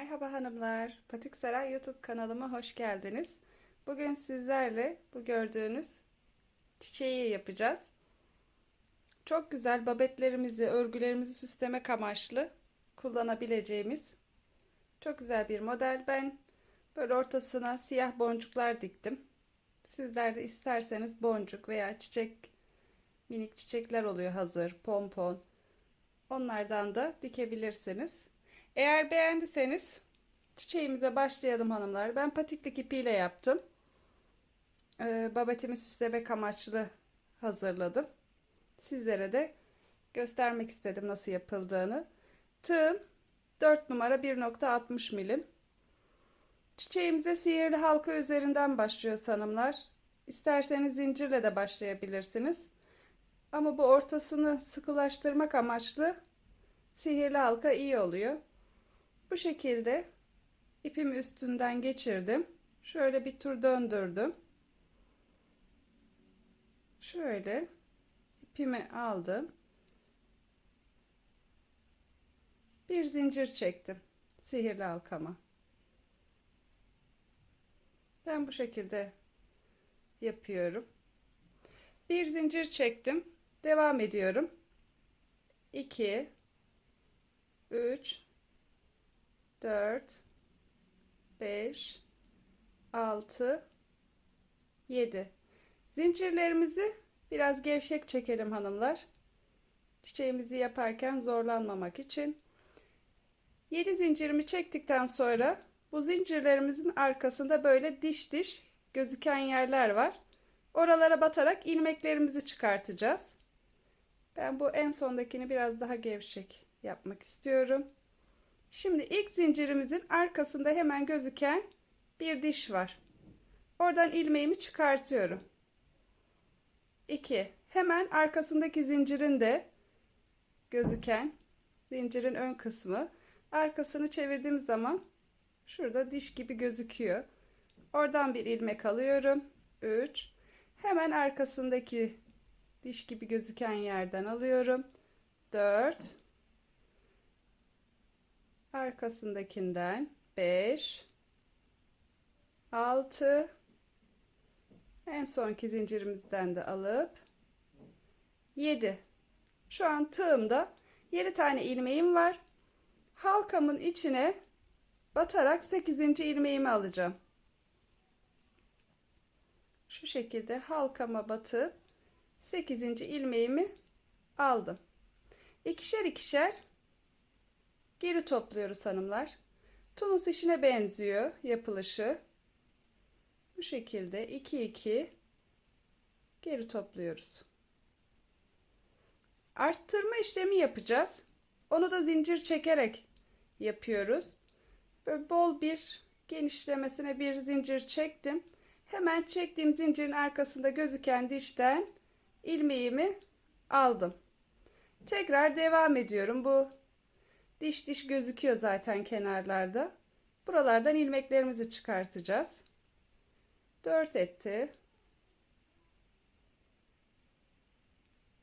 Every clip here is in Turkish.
Merhaba hanımlar, Patik Saray YouTube kanalıma hoş geldiniz. Bugün sizlerle bu gördüğünüz çiçeği yapacağız. Çok güzel babetlerimizi, örgülerimizi süslemek amaçlı kullanabileceğimiz çok güzel bir model. Ben böyle ortasına siyah boncuklar diktim. Sizler de isterseniz boncuk veya çiçek, minik çiçekler oluyor hazır, pompon. Onlardan da dikebilirsiniz. Eğer beğendiyseniz çiçeğimize başlayalım hanımlar. Ben patiklik ipiyle yaptım. Ee, babetimi süslemek amaçlı hazırladım. Sizlere de göstermek istedim nasıl yapıldığını. Tığım 4 numara 1.60 milim. Çiçeğimize sihirli halka üzerinden başlıyor hanımlar. İsterseniz zincirle de başlayabilirsiniz. Ama bu ortasını sıkılaştırmak amaçlı sihirli halka iyi oluyor. Bu şekilde ipimi üstünden geçirdim. Şöyle bir tur döndürdüm. Şöyle ipimi aldım. Bir zincir çektim sihirli halkama. Ben bu şekilde yapıyorum. Bir zincir çektim. Devam ediyorum. 2 3 4 5 6 7 zincirlerimizi biraz gevşek çekelim hanımlar. Çiçeğimizi yaparken zorlanmamak için. 7 zincirimi çektikten sonra bu zincirlerimizin arkasında böyle diş diş gözüken yerler var. Oralara batarak ilmeklerimizi çıkartacağız. Ben bu en sondakini biraz daha gevşek yapmak istiyorum Şimdi ilk zincirimizin arkasında hemen gözüken bir diş var. Oradan ilmeğimi çıkartıyorum. 2. Hemen arkasındaki zincirin de gözüken zincirin ön kısmı arkasını çevirdiğim zaman şurada diş gibi gözüküyor. Oradan bir ilmek alıyorum. 3. Hemen arkasındaki diş gibi gözüken yerden alıyorum. 4 arkasındakinden 5 6 en sonki zincirimizden de alıp 7 şu an tığımda 7 tane ilmeğim var halkamın içine batarak 8. ilmeğimi alacağım şu şekilde halkama batıp 8. ilmeğimi aldım ikişer ikişer Geri topluyoruz hanımlar. Tunus işine benziyor yapılışı. Bu şekilde 2 2 geri topluyoruz. Arttırma işlemi yapacağız. Onu da zincir çekerek yapıyoruz. Böyle bol bir genişlemesine bir zincir çektim. Hemen çektiğim zincirin arkasında gözüken dişten ilmeğimi aldım. Tekrar devam ediyorum. Bu Diş diş gözüküyor zaten kenarlarda. Buralardan ilmeklerimizi çıkartacağız. 4 etti.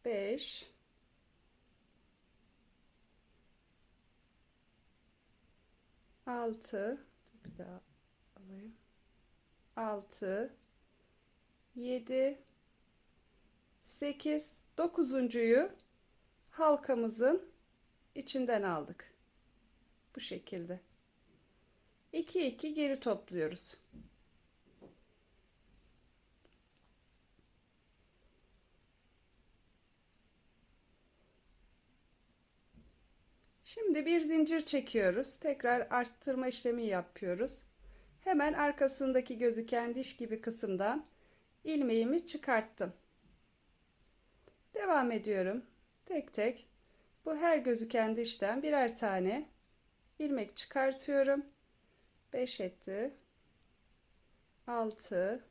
5 6 bir daha alayım. 6 7 8 dokuzuncuyu halkamızın içinden aldık. Bu şekilde. 2 2 geri topluyoruz. Şimdi bir zincir çekiyoruz. Tekrar arttırma işlemi yapıyoruz. Hemen arkasındaki gözüken diş gibi kısımdan ilmeğimi çıkarttım. Devam ediyorum. Tek tek bu her gözüken dişten birer tane ilmek çıkartıyorum. 5 etti. 6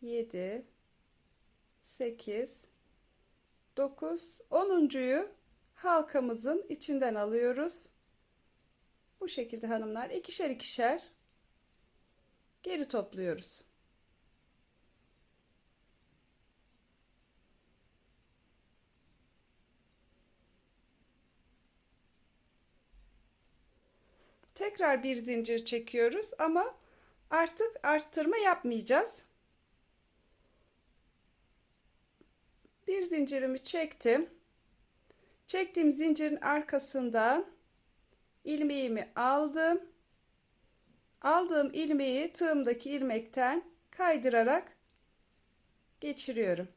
7 8 9 10.'yu halkamızın içinden alıyoruz. Bu şekilde hanımlar ikişer ikişer geri topluyoruz. Tekrar bir zincir çekiyoruz ama artık arttırma yapmayacağız. Bir zincirimi çektim. Çektiğim zincirin arkasından ilmeğimi aldım. Aldığım ilmeği tığımdaki ilmekten kaydırarak geçiriyorum.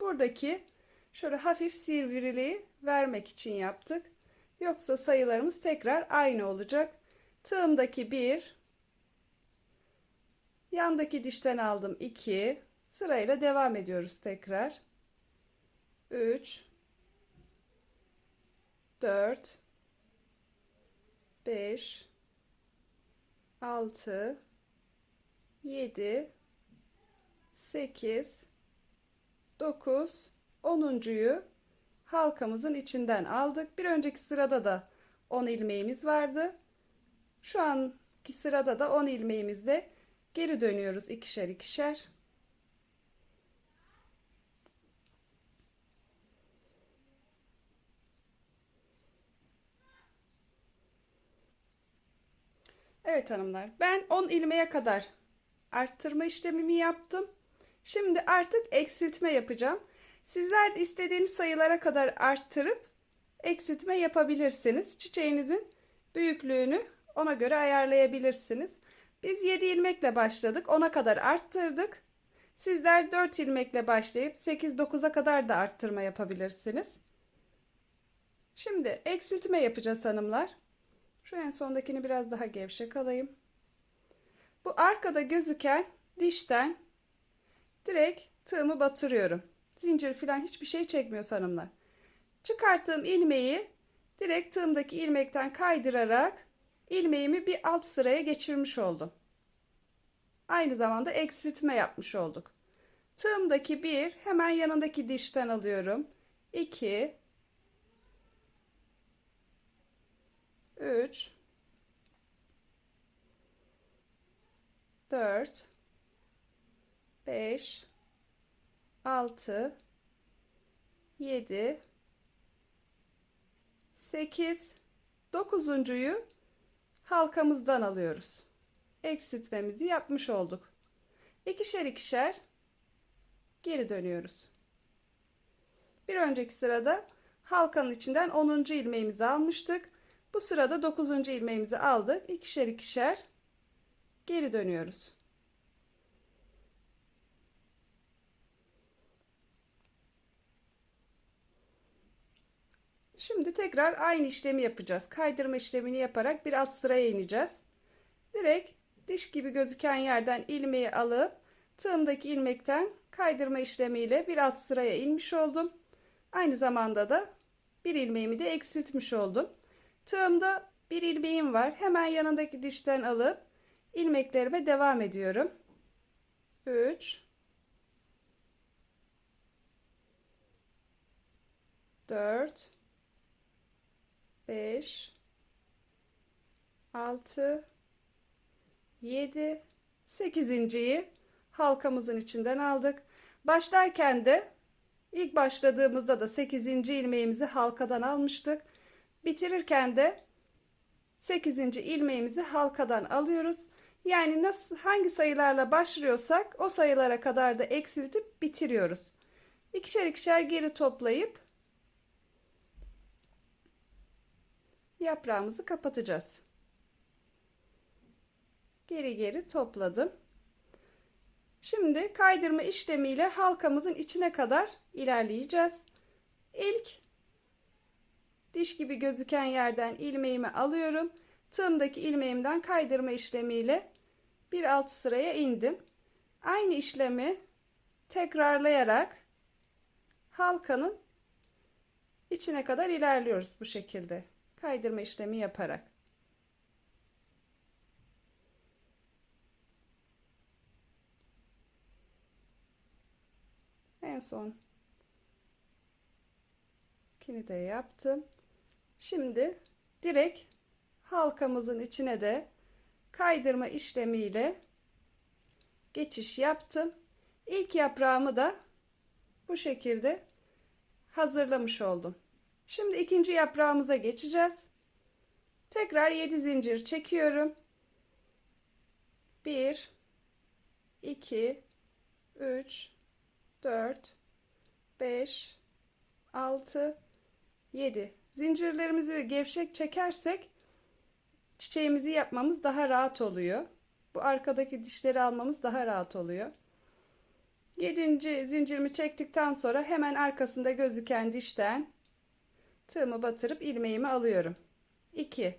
Buradaki şöyle hafif sivriliği vermek için yaptık. Yoksa sayılarımız tekrar aynı olacak. Tığımdaki 1 yandaki dişten aldım 2 sırayla devam ediyoruz tekrar. 3 4 5 6 7 8 9 10'uncuyu halkamızın içinden aldık. Bir önceki sırada da 10 ilmeğimiz vardı. Şu anki sırada da 10 ilmeğimizle geri dönüyoruz ikişer ikişer. Evet hanımlar ben 10 ilmeğe kadar arttırma işlemimi yaptım. Şimdi artık eksiltme yapacağım. Sizler istediğiniz sayılara kadar arttırıp eksiltme yapabilirsiniz. Çiçeğinizin büyüklüğünü ona göre ayarlayabilirsiniz. Biz 7 ilmekle başladık. 10'a kadar arttırdık. Sizler 4 ilmekle başlayıp 8-9'a kadar da arttırma yapabilirsiniz. Şimdi eksiltme yapacağız hanımlar. Şu en sondakini biraz daha gevşek alayım. Bu arkada gözüken dişten direkt tığımı batırıyorum. Zincir falan hiçbir şey çekmiyor hanımlar. Çıkarttığım ilmeği direkt tığımdaki ilmekten kaydırarak ilmeğimi bir alt sıraya geçirmiş oldum. Aynı zamanda eksiltme yapmış olduk. Tığımdaki bir hemen yanındaki dişten alıyorum. 2 3 4 5 6 7 8 9'uncuyu halkamızdan alıyoruz. Eksiltmemizi yapmış olduk. İkişer ikişer geri dönüyoruz. Bir önceki sırada halkanın içinden 10. ilmeğimizi almıştık. Bu sırada 9. ilmeğimizi aldık. İkişer ikişer geri dönüyoruz. Şimdi tekrar aynı işlemi yapacağız. Kaydırma işlemini yaparak bir alt sıraya ineceğiz. Direkt diş gibi gözüken yerden ilmeği alıp tığımdaki ilmekten kaydırma işlemiyle bir alt sıraya inmiş oldum. Aynı zamanda da bir ilmeğimi de eksiltmiş oldum. Tığımda bir ilmeğim var. Hemen yanındaki dişten alıp ilmeklerime devam ediyorum. 3 4 5 6 7 8.yi halkamızın içinden aldık. Başlarken de ilk başladığımızda da 8. ilmeğimizi halkadan almıştık. Bitirirken de 8. ilmeğimizi halkadan alıyoruz. Yani nasıl hangi sayılarla başlıyorsak o sayılara kadar da eksiltip bitiriyoruz. İkişer ikişer geri toplayıp yaprağımızı kapatacağız. Geri geri topladım. Şimdi kaydırma işlemiyle halkamızın içine kadar ilerleyeceğiz. İlk diş gibi gözüken yerden ilmeğimi alıyorum. Tığımdaki ilmeğimden kaydırma işlemiyle bir alt sıraya indim. Aynı işlemi tekrarlayarak halkanın içine kadar ilerliyoruz bu şekilde. Kaydırma işlemi yaparak. En son de yaptım. Şimdi direkt halkamızın içine de kaydırma işlemiyle geçiş yaptım. İlk yaprağımı da bu şekilde hazırlamış oldum. Şimdi ikinci yaprağımıza geçeceğiz. Tekrar 7 zincir çekiyorum. 1 2 3 4 5 6 7 zincirlerimizi gevşek çekersek çiçeğimizi yapmamız daha rahat oluyor. Bu arkadaki dişleri almamız daha rahat oluyor. 7. zincirimi çektikten sonra hemen arkasında gözüken dişten tığımı batırıp ilmeğimi alıyorum. 2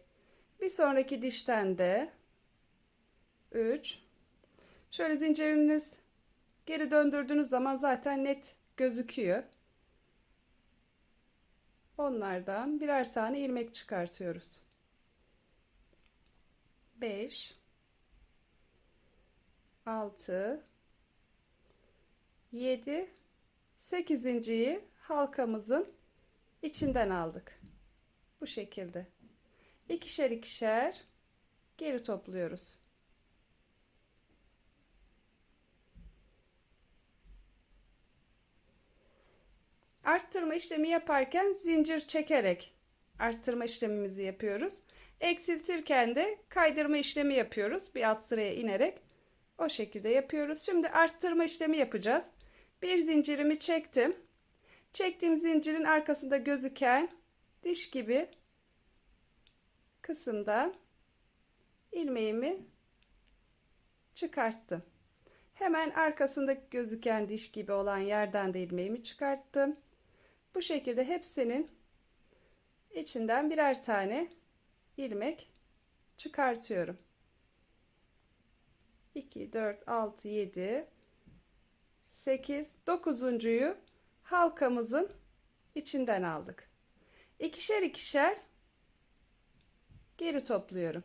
bir sonraki dişten de 3 şöyle zinciriniz geri döndürdüğünüz zaman zaten net gözüküyor. Onlardan birer tane ilmek çıkartıyoruz. 5 6 7 8.yi halkamızın içinden aldık. Bu şekilde. İkişer ikişer geri topluyoruz. Arttırma işlemi yaparken zincir çekerek arttırma işlemimizi yapıyoruz. Eksiltirken de kaydırma işlemi yapıyoruz. Bir alt sıraya inerek o şekilde yapıyoruz. Şimdi arttırma işlemi yapacağız. Bir zincirimi çektim. Çektiğim zincirin arkasında gözüken diş gibi kısımdan ilmeğimi çıkarttım. Hemen arkasında gözüken diş gibi olan yerden de ilmeğimi çıkarttım. Bu şekilde hepsinin içinden birer tane ilmek çıkartıyorum. 2 4 6 7 8 9.'yu halkamızın içinden aldık. İkişer ikişer geri topluyorum.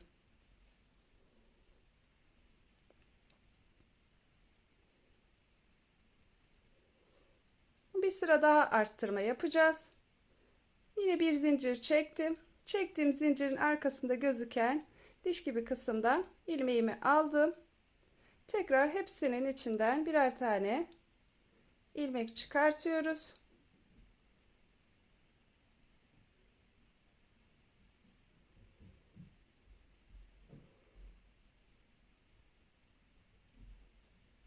Bir sıra daha arttırma yapacağız. Yine bir zincir çektim. Çektiğim zincirin arkasında gözüken diş gibi kısımdan ilmeğimi aldım. Tekrar hepsinin içinden birer tane ilmek çıkartıyoruz.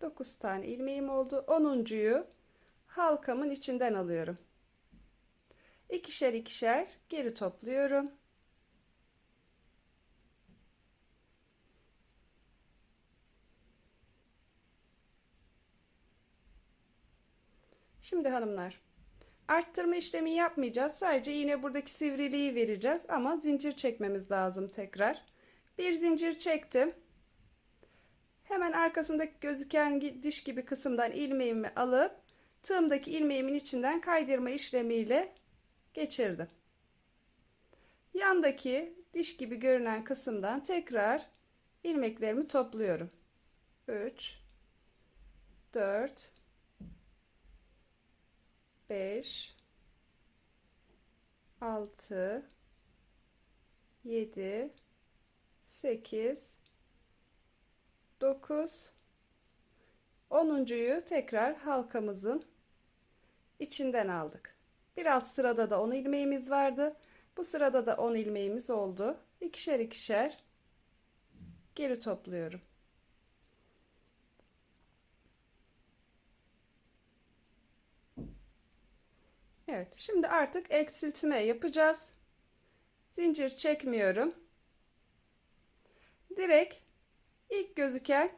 Dokuz tane ilmeğim oldu. Onuncuyu halkamın içinden alıyorum. İkişer ikişer geri topluyorum. Şimdi hanımlar arttırma işlemi yapmayacağız. Sadece yine buradaki sivriliği vereceğiz ama zincir çekmemiz lazım tekrar. Bir zincir çektim. Hemen arkasındaki gözüken diş gibi kısımdan ilmeğimi alıp tığımdaki ilmeğimin içinden kaydırma işlemiyle geçirdim. Yandaki diş gibi görünen kısımdan tekrar ilmeklerimi topluyorum. 3 4 5 6 7 8 9 10.yu tekrar halkamızın içinden aldık. Bir alt sırada da 10 ilmeğimiz vardı. Bu sırada da 10 ilmeğimiz oldu. İkişer ikişer geri topluyorum. Evet, şimdi artık eksiltme yapacağız. Zincir çekmiyorum. Direkt ilk gözüken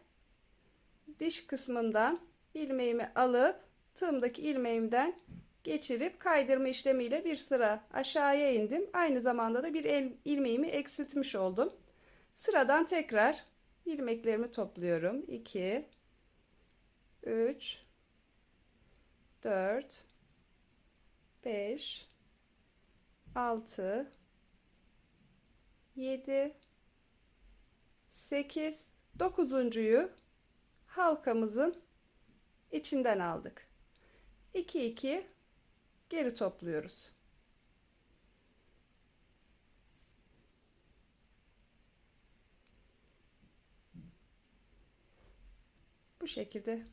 diş kısmından ilmeğimi alıp tığımdaki ilmeğimden geçirip kaydırma işlemiyle bir sıra aşağıya indim. Aynı zamanda da bir el, ilmeğimi eksiltmiş oldum. Sıradan tekrar ilmeklerimi topluyorum. 2 3 4 5 6 7 8 9.'yu halkamızın içinden aldık. 2 2 geri topluyoruz. Bu şekilde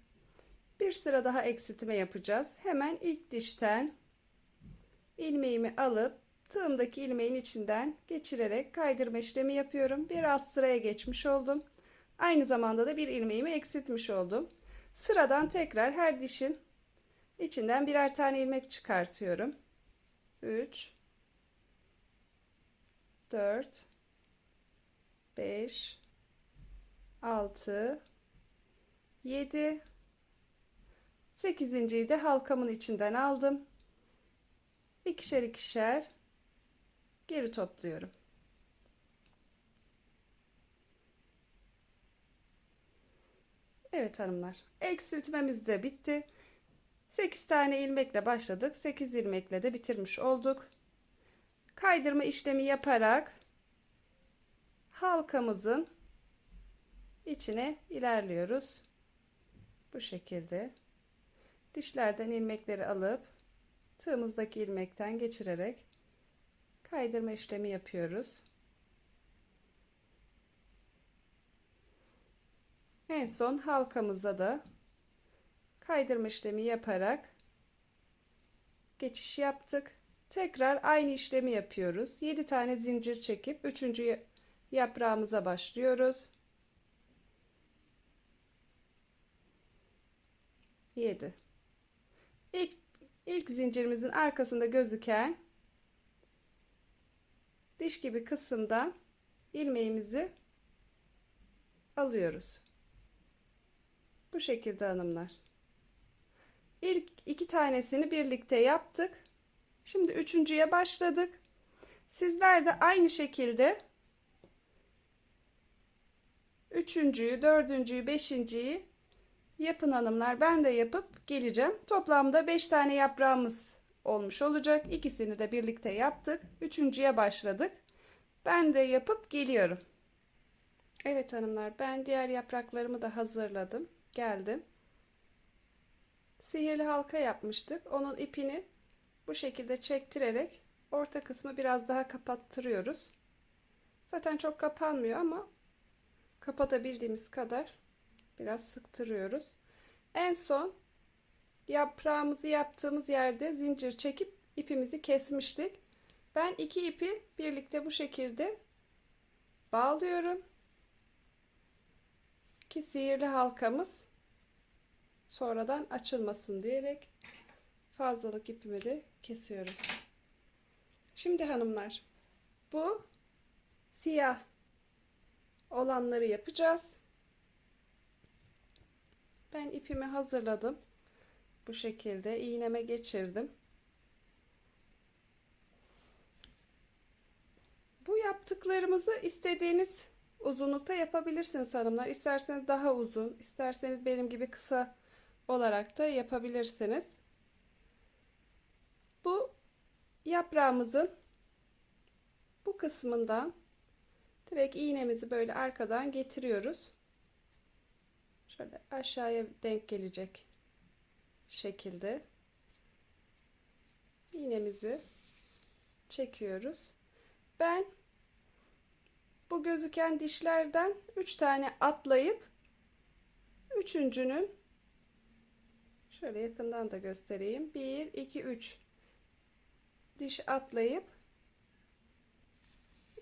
bir sıra daha eksiltme yapacağız. Hemen ilk dişten ilmeğimi alıp tığımdaki ilmeğin içinden geçirerek kaydırma işlemi yapıyorum. Bir alt sıraya geçmiş oldum. Aynı zamanda da bir ilmeğimi eksiltmiş oldum. Sıradan tekrar her dişin içinden birer tane ilmek çıkartıyorum. 3 4 5 6 7 8.yi de halkamın içinden aldım. İkişer ikişer geri topluyorum. Evet hanımlar. Eksiltmemiz de bitti. 8 tane ilmekle başladık. 8 ilmekle de bitirmiş olduk. Kaydırma işlemi yaparak halkamızın içine ilerliyoruz. Bu şekilde dişlerden ilmekleri alıp tığımızdaki ilmekten geçirerek kaydırma işlemi yapıyoruz. En son halkamıza da kaydırma işlemi yaparak geçiş yaptık. Tekrar aynı işlemi yapıyoruz. 7 tane zincir çekip 3. yaprağımıza başlıyoruz. 7 İlk, ilk zincirimizin arkasında gözüken diş gibi kısımdan ilmeğimizi alıyoruz. Bu şekilde hanımlar. İlk iki tanesini birlikte yaptık. Şimdi üçüncüye başladık. Sizler de aynı şekilde üçüncüyü, dördüncüyü, beşinciyi yapın hanımlar. Ben de yapıp geleceğim. Toplamda beş tane yaprağımız olmuş olacak. İkisini de birlikte yaptık. Üçüncüye başladık. Ben de yapıp geliyorum. Evet hanımlar ben diğer yapraklarımı da hazırladım. Geldim. Sihirli halka yapmıştık. Onun ipini bu şekilde çektirerek orta kısmı biraz daha kapattırıyoruz. Zaten çok kapanmıyor ama kapatabildiğimiz kadar biraz sıktırıyoruz. En son yaprağımızı yaptığımız yerde zincir çekip ipimizi kesmiştik. Ben iki ipi birlikte bu şekilde bağlıyorum. Ki sihirli halkamız sonradan açılmasın diyerek fazlalık ipimi de kesiyorum. Şimdi hanımlar bu siyah olanları yapacağız. Ben ipimi hazırladım. Bu şekilde iğneme geçirdim. Bu yaptıklarımızı istediğiniz uzunlukta yapabilirsiniz hanımlar. İsterseniz daha uzun, isterseniz benim gibi kısa olarak da yapabilirsiniz. Bu yaprağımızın bu kısmından direkt iğnemizi böyle arkadan getiriyoruz. Şöyle aşağıya denk gelecek şekilde iğnemizi çekiyoruz. Ben bu gözüken dişlerden 3 tane atlayıp üçüncünün şöyle yakından da göstereyim. 1 2 3 diş atlayıp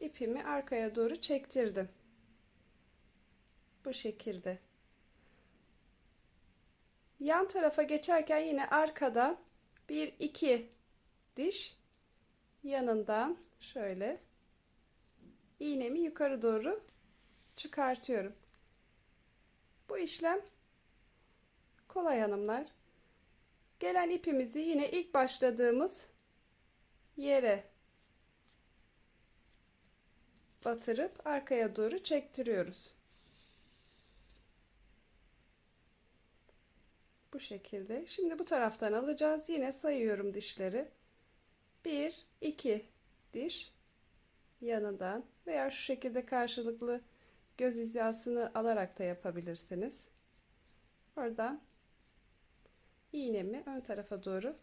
ipimi arkaya doğru çektirdim. Bu şekilde. Yan tarafa geçerken yine arkadan 1 2 diş yanından şöyle iğnemi yukarı doğru çıkartıyorum. Bu işlem kolay hanımlar. Gelen ipimizi yine ilk başladığımız yere batırıp arkaya doğru çektiriyoruz. Bu şekilde. Şimdi bu taraftan alacağız. Yine sayıyorum dişleri. 1 2 diş yanından veya şu şekilde karşılıklı göz hizasını alarak da yapabilirsiniz. Oradan iğnemi ön tarafa doğru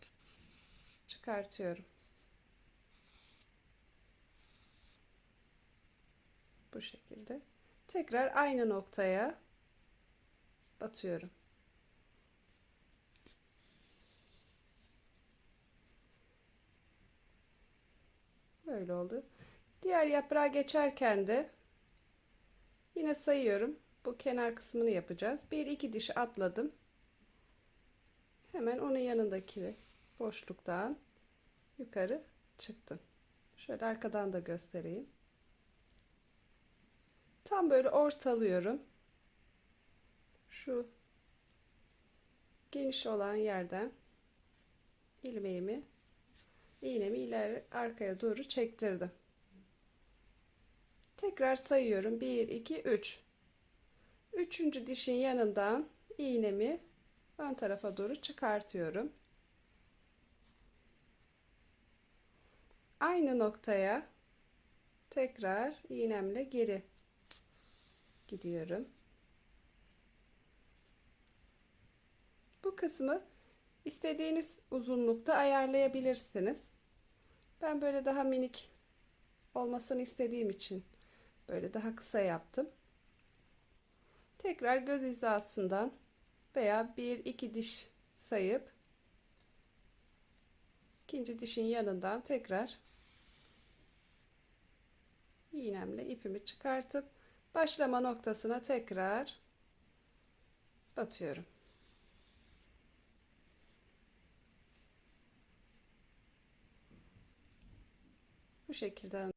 çıkartıyorum. Bu şekilde. Tekrar aynı noktaya batıyorum. Böyle oldu. Diğer yaprağa geçerken de yine sayıyorum. Bu kenar kısmını yapacağız. Bir iki diş atladım. Hemen onun yanındaki boşluktan yukarı çıktım. Şöyle arkadan da göstereyim. Tam böyle ortalıyorum. Şu geniş olan yerden ilmeğimi iğnemi ileri arkaya doğru çektirdim. Tekrar sayıyorum. 1 2 3. Üçüncü dişin yanından iğnemi ön tarafa doğru çıkartıyorum. Aynı noktaya tekrar iğnemle geri gidiyorum. Bu kısmı istediğiniz uzunlukta ayarlayabilirsiniz. Ben böyle daha minik olmasını istediğim için böyle daha kısa yaptım. Tekrar göz hizasından veya bir iki diş sayıp ikinci dişin yanından tekrar iğnemle ipimi çıkartıp başlama noktasına tekrar batıyorum. Bu şekilde.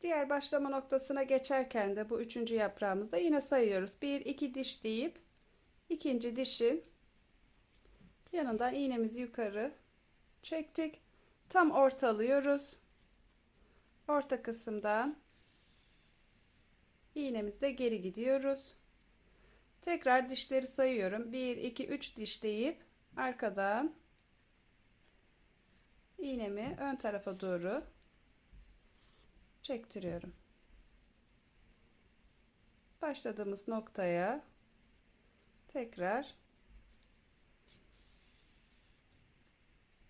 Diğer başlama noktasına geçerken de bu üçüncü yaprağımızda yine sayıyoruz. Bir iki diş deyip ikinci dişin yanından iğnemizi yukarı çektik. Tam ortalıyoruz. Orta kısımdan iğnemizle geri gidiyoruz. Tekrar dişleri sayıyorum. 1 2 3 diş deyip arkadan iğnemi ön tarafa doğru çektiriyorum. Başladığımız noktaya tekrar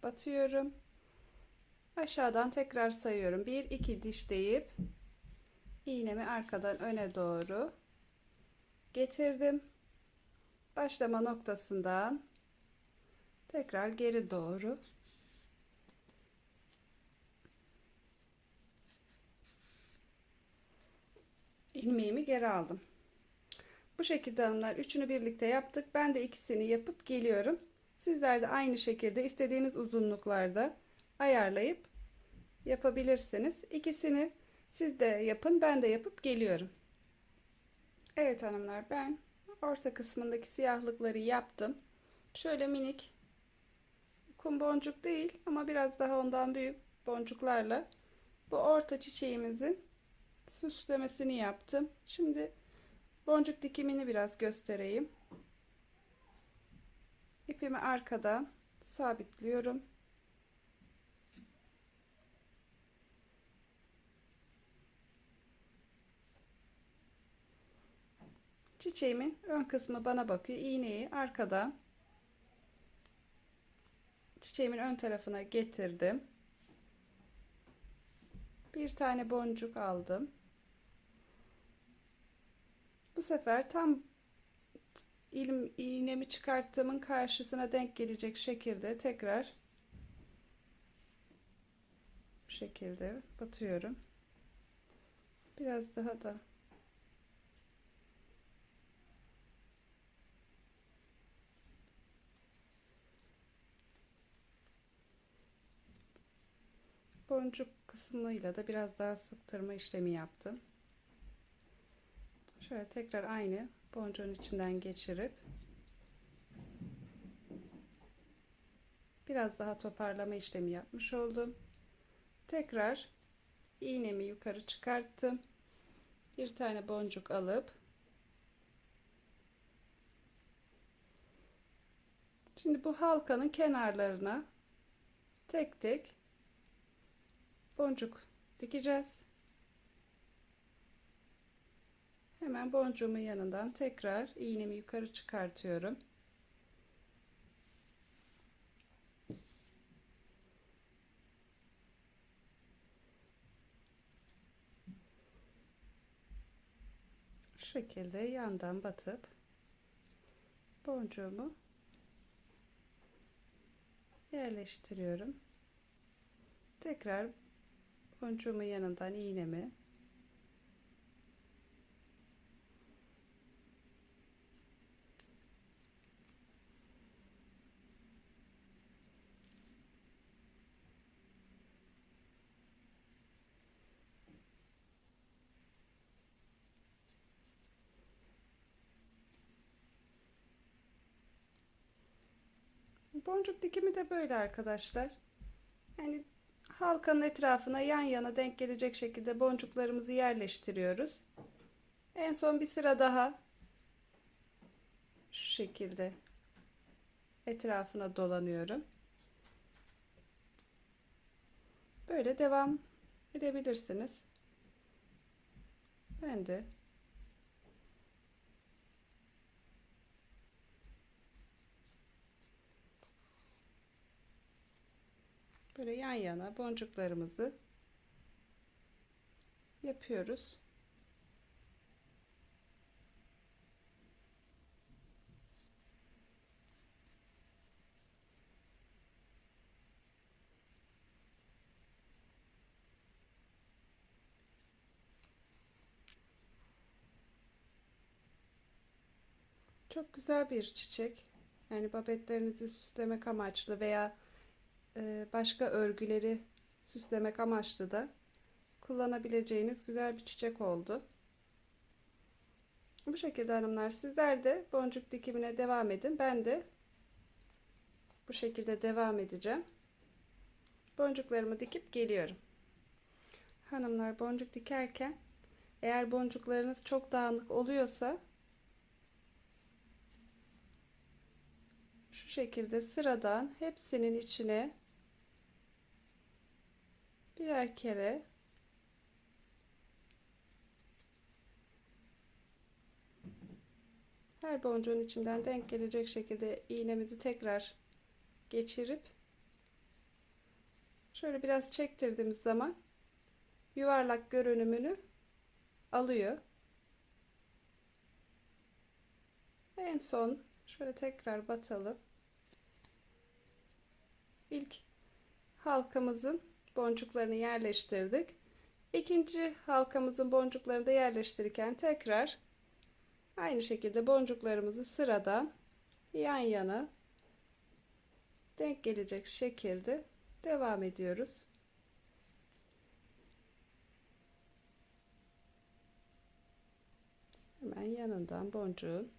batıyorum. Aşağıdan tekrar sayıyorum. 1 2 diş deyip iğnemi arkadan öne doğru getirdim. Başlama noktasından tekrar geri doğru ilmeğimi geri aldım. Bu şekilde hanımlar üçünü birlikte yaptık. Ben de ikisini yapıp geliyorum. Sizler de aynı şekilde istediğiniz uzunluklarda ayarlayıp yapabilirsiniz. İkisini siz de yapın. Ben de yapıp geliyorum. Evet hanımlar ben orta kısmındaki siyahlıkları yaptım. Şöyle minik kum boncuk değil ama biraz daha ondan büyük boncuklarla bu orta çiçeğimizin süslemesini yaptım. Şimdi boncuk dikimini biraz göstereyim. İpimi arkadan sabitliyorum. Çiçeğimin ön kısmı bana bakıyor. İğneyi arkadan çiçeğimin ön tarafına getirdim. Bir tane boncuk aldım. Bu sefer tam ilim, iğnemi çıkarttığımın karşısına denk gelecek şekilde tekrar bu şekilde batıyorum. Biraz daha da boncuk kısmıyla da biraz daha sıktırma işlemi yaptım. Şöyle tekrar aynı boncuğun içinden geçirip biraz daha toparlama işlemi yapmış oldum. Tekrar iğnemi yukarı çıkarttım. Bir tane boncuk alıp Şimdi bu halkanın kenarlarına tek tek boncuk dikeceğiz. Hemen boncuğumun yanından tekrar iğnemi yukarı çıkartıyorum. Şu şekilde yandan batıp boncuğumu yerleştiriyorum. Tekrar boncuğumun yanından iğnemi Boncuk dikimi de böyle arkadaşlar. Yani halkanın etrafına yan yana denk gelecek şekilde boncuklarımızı yerleştiriyoruz. En son bir sıra daha şu şekilde etrafına dolanıyorum. Böyle devam edebilirsiniz. Ben de böyle yan yana boncuklarımızı yapıyoruz. Çok güzel bir çiçek. Yani babetlerinizi süslemek amaçlı veya başka örgüleri süslemek amaçlı da kullanabileceğiniz güzel bir çiçek oldu. Bu şekilde hanımlar sizler de boncuk dikimine devam edin. Ben de bu şekilde devam edeceğim. Boncuklarımı dikip geliyorum. Hanımlar boncuk dikerken eğer boncuklarınız çok dağınık oluyorsa şu şekilde sıradan hepsinin içine birer kere her boncuğun içinden denk gelecek şekilde iğnemizi tekrar geçirip şöyle biraz çektirdiğimiz zaman yuvarlak görünümünü alıyor. En son şöyle tekrar batalım. İlk halkamızın boncuklarını yerleştirdik. İkinci halkamızın boncuklarını da yerleştirirken tekrar aynı şekilde boncuklarımızı sıradan yan yana denk gelecek şekilde devam ediyoruz. Hemen yanından boncuğun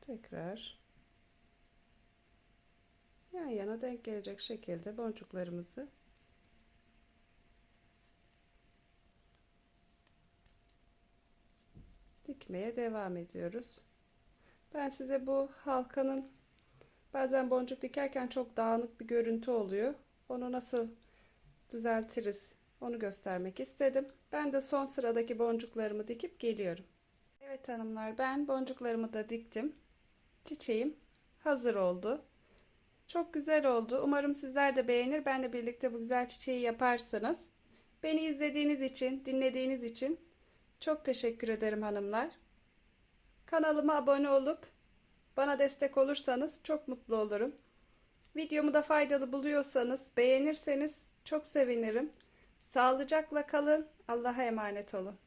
tekrar yan yana denk gelecek şekilde boncuklarımızı dikmeye devam ediyoruz. Ben size bu halkanın bazen boncuk dikerken çok dağınık bir görüntü oluyor. Onu nasıl düzeltiriz onu göstermek istedim. Ben de son sıradaki boncuklarımı dikip geliyorum. Evet hanımlar ben boncuklarımı da diktim. Çiçeğim hazır oldu. Çok güzel oldu. Umarım sizler de beğenir. Benle birlikte bu güzel çiçeği yaparsınız. Beni izlediğiniz için, dinlediğiniz için çok teşekkür ederim hanımlar. Kanalıma abone olup bana destek olursanız çok mutlu olurum. Videomu da faydalı buluyorsanız, beğenirseniz çok sevinirim. Sağlıcakla kalın. Allah'a emanet olun.